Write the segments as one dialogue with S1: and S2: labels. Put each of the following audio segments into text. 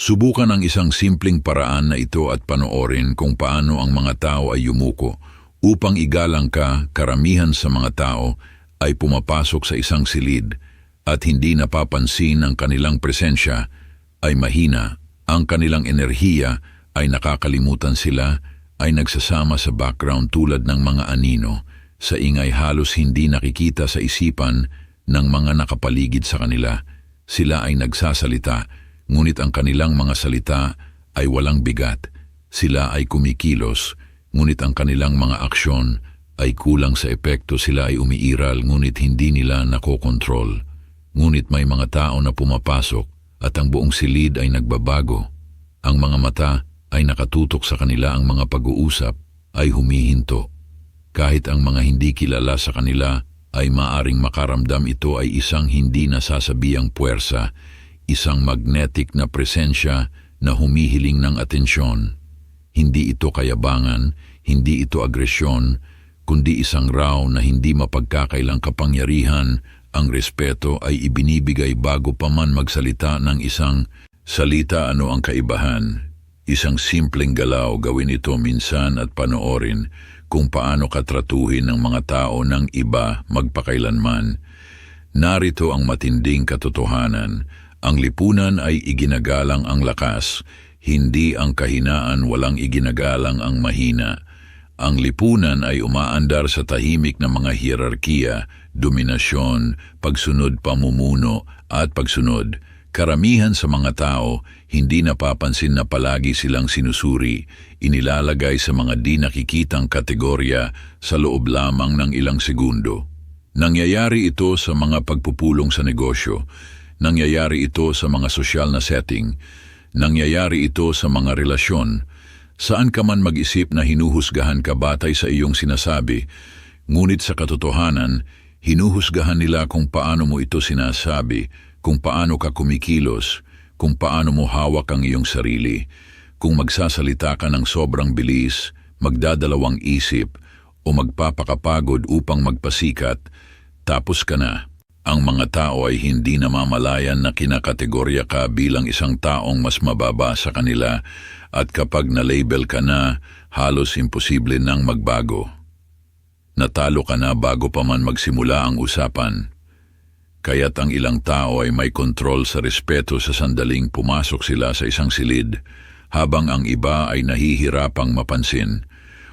S1: Subukan ang isang simpleng paraan na ito at panoorin kung paano ang mga tao ay yumuko. Upang igalang ka, karamihan sa mga tao ay pumapasok sa isang silid at hindi napapansin ang kanilang presensya ay mahina. Ang kanilang enerhiya ay nakakalimutan sila ay nagsasama sa background tulad ng mga anino sa ingay halos hindi nakikita sa isipan ng mga nakapaligid sa kanila. Sila ay nagsasalita, ngunit ang kanilang mga salita ay walang bigat. Sila ay kumikilos, ngunit ang kanilang mga aksyon ay kulang sa epekto. Sila ay umiiral, ngunit hindi nila nakokontrol. Ngunit may mga tao na pumapasok at ang buong silid ay nagbabago. Ang mga mata ay nakatutok sa kanila ang mga pag-uusap ay humihinto. Kahit ang mga hindi kilala sa kanila ay maaring makaramdam ito ay isang hindi nasasabihang puwersa, isang magnetic na presensya na humihiling ng atensyon. Hindi ito kayabangan, hindi ito agresyon, kundi isang raw na hindi mapagkakailang kapangyarihan, ang respeto ay ibinibigay bago pa man magsalita ng isang salita ano ang kaibahan. Isang simpleng galaw gawin ito minsan at panoorin kung paano katratuhin ng mga tao ng iba magpakailanman. Narito ang matinding katotohanan. Ang lipunan ay iginagalang ang lakas, hindi ang kahinaan walang iginagalang ang mahina. Ang lipunan ay umaandar sa tahimik na mga hierarkiya, dominasyon, pagsunod pamumuno at pagsunod. Karamihan sa mga tao, hindi napapansin na palagi silang sinusuri, inilalagay sa mga di nakikitang kategorya sa loob lamang ng ilang segundo. Nangyayari ito sa mga pagpupulong sa negosyo, nangyayari ito sa mga sosyal na setting, nangyayari ito sa mga relasyon, saan ka man mag-isip na hinuhusgahan ka batay sa iyong sinasabi, ngunit sa katotohanan, hinuhusgahan nila kung paano mo ito sinasabi, kung paano ka kumikilos, kung paano mo hawak ang iyong sarili, kung magsasalita ka ng sobrang bilis, magdadalawang isip, o magpapakapagod upang magpasikat, tapos ka na. Ang mga tao ay hindi namamalayan na kinakategorya ka bilang isang taong mas mababa sa kanila at kapag na-label ka na, halos imposible nang magbago. Natalo ka na bago pa man magsimula ang usapan. Kaya't ang ilang tao ay may kontrol sa respeto sa sandaling pumasok sila sa isang silid, habang ang iba ay nahihirapang mapansin.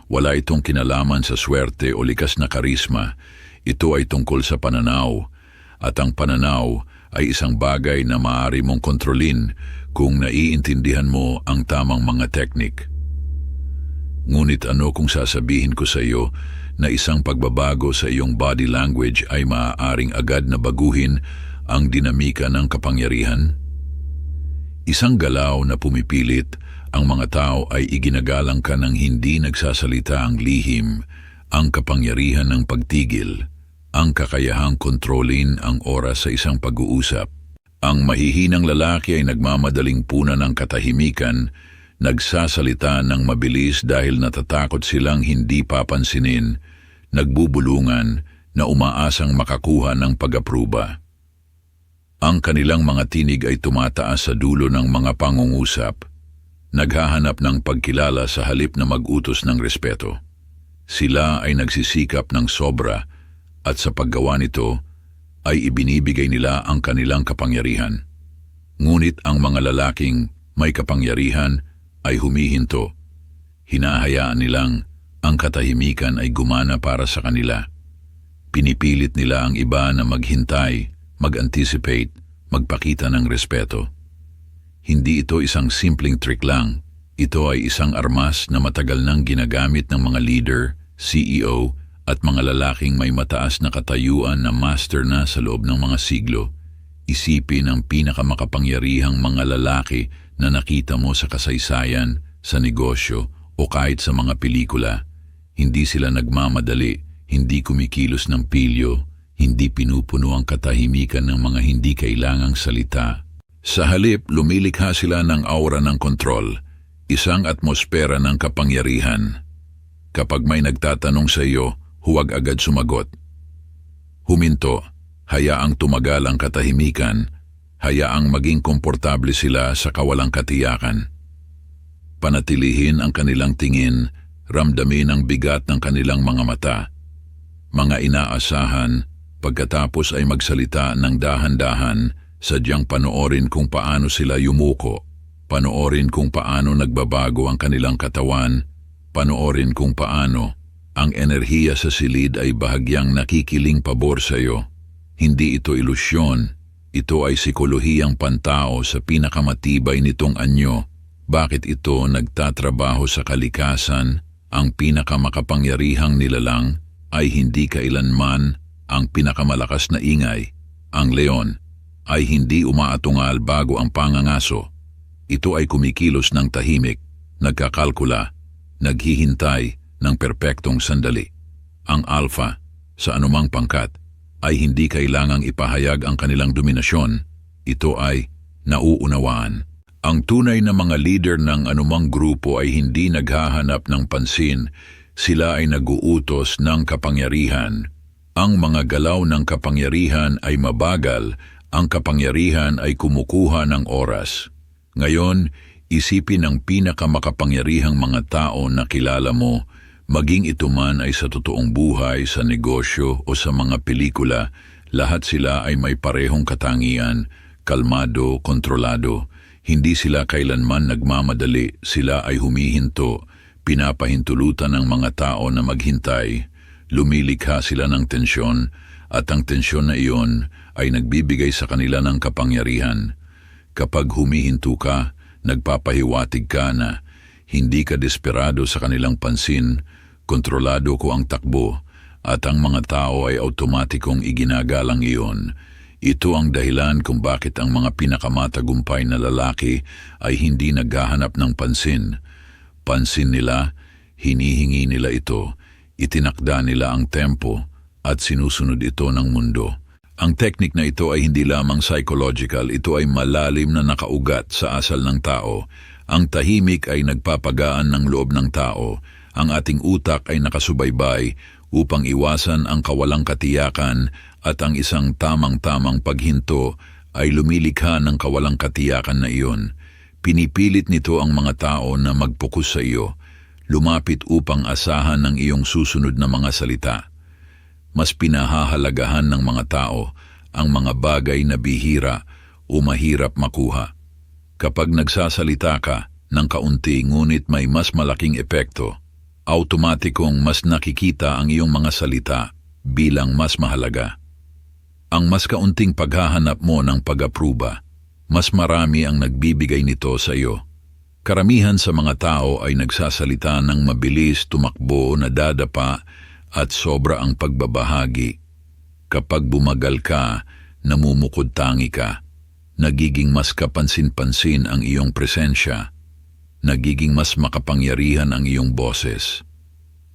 S1: Wala itong kinalaman sa swerte o likas na karisma, ito ay tungkol sa pananaw, at ang pananaw ay isang bagay na maaari mong kontrolin kung naiintindihan mo ang tamang mga teknik. Ngunit ano kung sasabihin ko sa iyo na isang pagbabago sa iyong body language ay maaaring agad na baguhin ang dinamika ng kapangyarihan? Isang galaw na pumipilit, ang mga tao ay iginagalang ka ng hindi nagsasalita ang lihim, ang kapangyarihan ng pagtigil, ang kakayahang kontrolin ang oras sa isang pag-uusap. Ang mahihinang lalaki ay nagmamadaling puna ng katahimikan, nagsasalita ng mabilis dahil natatakot silang hindi papansinin, nagbubulungan na umaasang makakuha ng pag-apruba. Ang kanilang mga tinig ay tumataas sa dulo ng mga pangungusap, naghahanap ng pagkilala sa halip na magutos ng respeto. Sila ay nagsisikap ng sobra at sa paggawa nito ay ibinibigay nila ang kanilang kapangyarihan. Ngunit ang mga lalaking may kapangyarihan ay humihinto. Hinahayaan nilang ang katahimikan ay gumana para sa kanila. Pinipilit nila ang iba na maghintay mag-anticipate, magpakita ng respeto. Hindi ito isang simpleng trick lang. Ito ay isang armas na matagal nang ginagamit ng mga leader, CEO, at mga lalaking may mataas na katayuan na master na sa loob ng mga siglo. Isipin ang pinakamakapangyarihang mga lalaki na nakita mo sa kasaysayan, sa negosyo, o kahit sa mga pelikula. Hindi sila nagmamadali, hindi kumikilos ng pilyo, hindi pinupuno ang katahimikan ng mga hindi kailangang salita. Sa halip, lumilikha sila ng aura ng kontrol, isang atmosfera ng kapangyarihan. Kapag may nagtatanong sa iyo, huwag agad sumagot. Huminto, hayaang tumagal ang katahimikan, Hayaang maging komportable sila sa kawalang katiyakan. Panatilihin ang kanilang tingin, ramdamin ang bigat ng kanilang mga mata. Mga inaasahan, pagkatapos ay magsalita ng dahan-dahan, sadyang panoorin kung paano sila yumuko, panoorin kung paano nagbabago ang kanilang katawan, panoorin kung paano ang enerhiya sa silid ay bahagyang nakikiling pabor sa iyo. Hindi ito ilusyon, ito ay psikolohiyang pantao sa pinakamatibay nitong anyo. Bakit ito nagtatrabaho sa kalikasan, ang pinakamakapangyarihang nilalang ay hindi kailanman ang pinakamalakas na ingay. Ang leon ay hindi umaatungal bago ang pangangaso. Ito ay kumikilos ng tahimik, nagkakalkula, naghihintay ng perpektong sandali. Ang alpha, sa anumang pangkat, ay hindi kailangang ipahayag ang kanilang dominasyon. Ito ay nauunawaan. Ang tunay na mga leader ng anumang grupo ay hindi naghahanap ng pansin, sila ay naguutos ng kapangyarihan. Ang mga galaw ng kapangyarihan ay mabagal, ang kapangyarihan ay kumukuha ng oras. Ngayon, isipin ang pinakamakapangyarihang mga tao na kilala mo, maging ito man ay sa totoong buhay, sa negosyo o sa mga pelikula, lahat sila ay may parehong katangian, kalmado, kontrolado, hindi sila kailanman nagmamadali, sila ay humihinto, pinapahintulutan ng mga tao na maghintay, lumilikha sila ng tensyon, at ang tensyon na iyon ay nagbibigay sa kanila ng kapangyarihan. Kapag humihinto ka, nagpapahiwatig ka na hindi ka desperado sa kanilang pansin, kontrolado ko ang takbo, at ang mga tao ay automatikong iginagalang iyon, ito ang dahilan kung bakit ang mga pinakamatagumpay na lalaki ay hindi naghahanap ng pansin. Pansin nila, hinihingi nila ito, itinakda nila ang tempo at sinusunod ito ng mundo. Ang teknik na ito ay hindi lamang psychological, ito ay malalim na nakaugat sa asal ng tao. Ang tahimik ay nagpapagaan ng loob ng tao. Ang ating utak ay nakasubaybay upang iwasan ang kawalang katiyakan at ang isang tamang-tamang paghinto ay lumilikha ng kawalang katiyakan na iyon. Pinipilit nito ang mga tao na magpokus sa iyo, lumapit upang asahan ng iyong susunod na mga salita. Mas pinahahalagahan ng mga tao ang mga bagay na bihira o mahirap makuha. Kapag nagsasalita ka ng kaunti ngunit may mas malaking epekto, automatikong mas nakikita ang iyong mga salita bilang mas mahalaga. Ang mas kaunting paghahanap mo ng pag-apruba, mas marami ang nagbibigay nito sa iyo. Karamihan sa mga tao ay nagsasalita ng mabilis, tumakbo, nadadapa at sobra ang pagbabahagi. Kapag bumagal ka, namumukod tangi ka. Nagiging mas kapansin-pansin ang iyong presensya. Nagiging mas makapangyarihan ang iyong boses.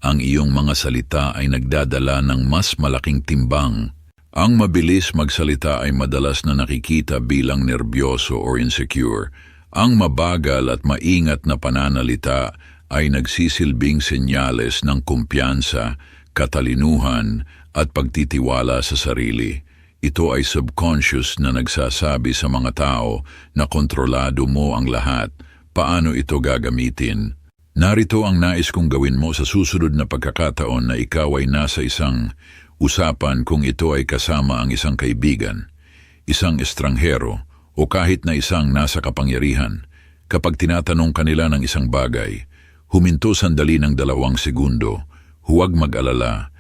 S1: Ang iyong mga salita ay nagdadala ng mas malaking timbang ang mabilis magsalita ay madalas na nakikita bilang nerbyoso or insecure. Ang mabagal at maingat na pananalita ay nagsisilbing senyales ng kumpiyansa, katalinuhan at pagtitiwala sa sarili. Ito ay subconscious na nagsasabi sa mga tao na kontrolado mo ang lahat, paano ito gagamitin. Narito ang nais kong gawin mo sa susunod na pagkakataon na ikaw ay nasa isang Usapan kung ito ay kasama ang isang kaibigan, isang estranghero o kahit na isang nasa kapangyarihan. Kapag tinatanong kanila ng isang bagay, huminto sandali ng dalawang segundo, huwag mag-alala,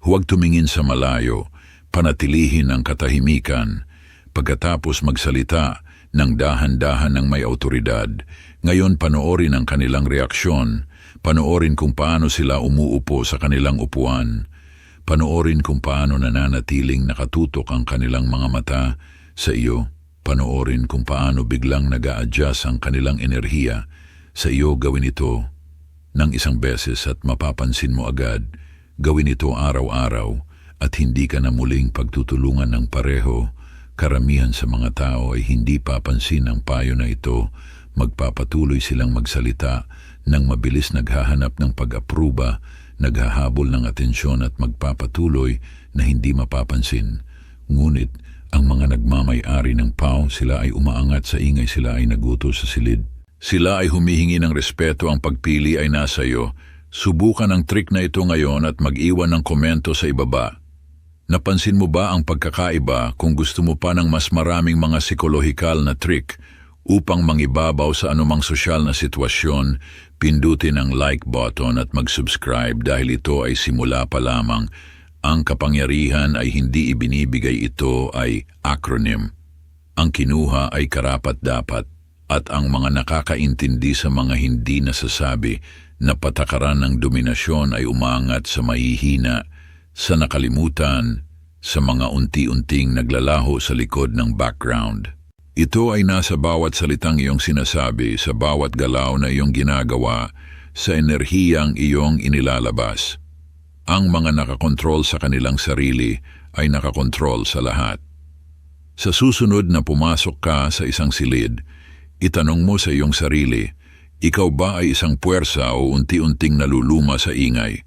S1: huwag tumingin sa malayo, panatilihin ang katahimikan, pagkatapos magsalita ng dahan-dahan ng may autoridad. Ngayon panoorin ang kanilang reaksyon, panoorin kung paano sila umuupo sa kanilang upuan, Panoorin kung paano nananatiling nakatutok ang kanilang mga mata sa iyo. Panoorin kung paano biglang nag adjust ang kanilang enerhiya. Sa iyo gawin ito ng isang beses at mapapansin mo agad. Gawin ito araw-araw at hindi ka na muling pagtutulungan ng pareho. Karamihan sa mga tao ay hindi papansin ang payo na ito. Magpapatuloy silang magsalita nang mabilis naghahanap ng pag-apruba naghahabol ng atensyon at magpapatuloy na hindi mapapansin. Ngunit Ang mga nagmamay-ari ng PAW, sila ay umaangat sa ingay, sila ay nagutos sa silid. Sila ay humihingi ng respeto, ang pagpili ay nasa iyo. Subukan ang trick na ito ngayon at mag-iwan ng komento sa ibaba. Napansin mo ba ang pagkakaiba kung gusto mo pa ng mas maraming mga psikolohikal na trick upang mangibabaw sa anumang sosyal na sitwasyon, pindutin ang like button at mag-subscribe dahil ito ay simula pa lamang. Ang kapangyarihan ay hindi ibinibigay ito ay acronym. Ang kinuha ay karapat-dapat at ang mga nakakaintindi sa mga hindi nasasabi na patakaran ng dominasyon ay umangat sa mahihina, sa nakalimutan, sa mga unti-unting naglalaho sa likod ng background. Ito ay nasa bawat salitang iyong sinasabi, sa bawat galaw na iyong ginagawa, sa enerhiyang iyong inilalabas. Ang mga nakakontrol sa kanilang sarili ay nakakontrol sa lahat. Sa susunod na pumasok ka sa isang silid, itanong mo sa iyong sarili, ikaw ba ay isang puwersa o unti-unting naluluma sa ingay?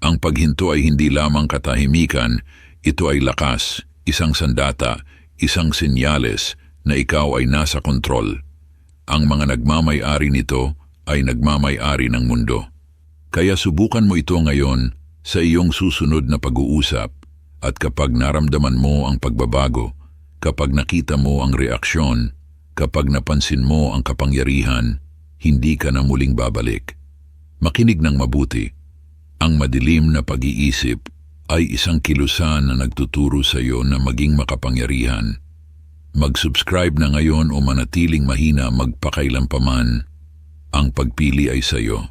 S1: Ang paghinto ay hindi lamang katahimikan, ito ay lakas, isang sandata, isang senyales na ikaw ay nasa kontrol. Ang mga nagmamay-ari nito ay nagmamay-ari ng mundo. Kaya subukan mo ito ngayon sa iyong susunod na pag-uusap at kapag naramdaman mo ang pagbabago, kapag nakita mo ang reaksyon, kapag napansin mo ang kapangyarihan, hindi ka na muling babalik. Makinig ng mabuti. Ang madilim na pag-iisip ay isang kilusan na nagtuturo sa iyo na maging makapangyarihan. Mag-subscribe na ngayon o manatiling mahina magpakailan paman. Ang pagpili ay sa iyo.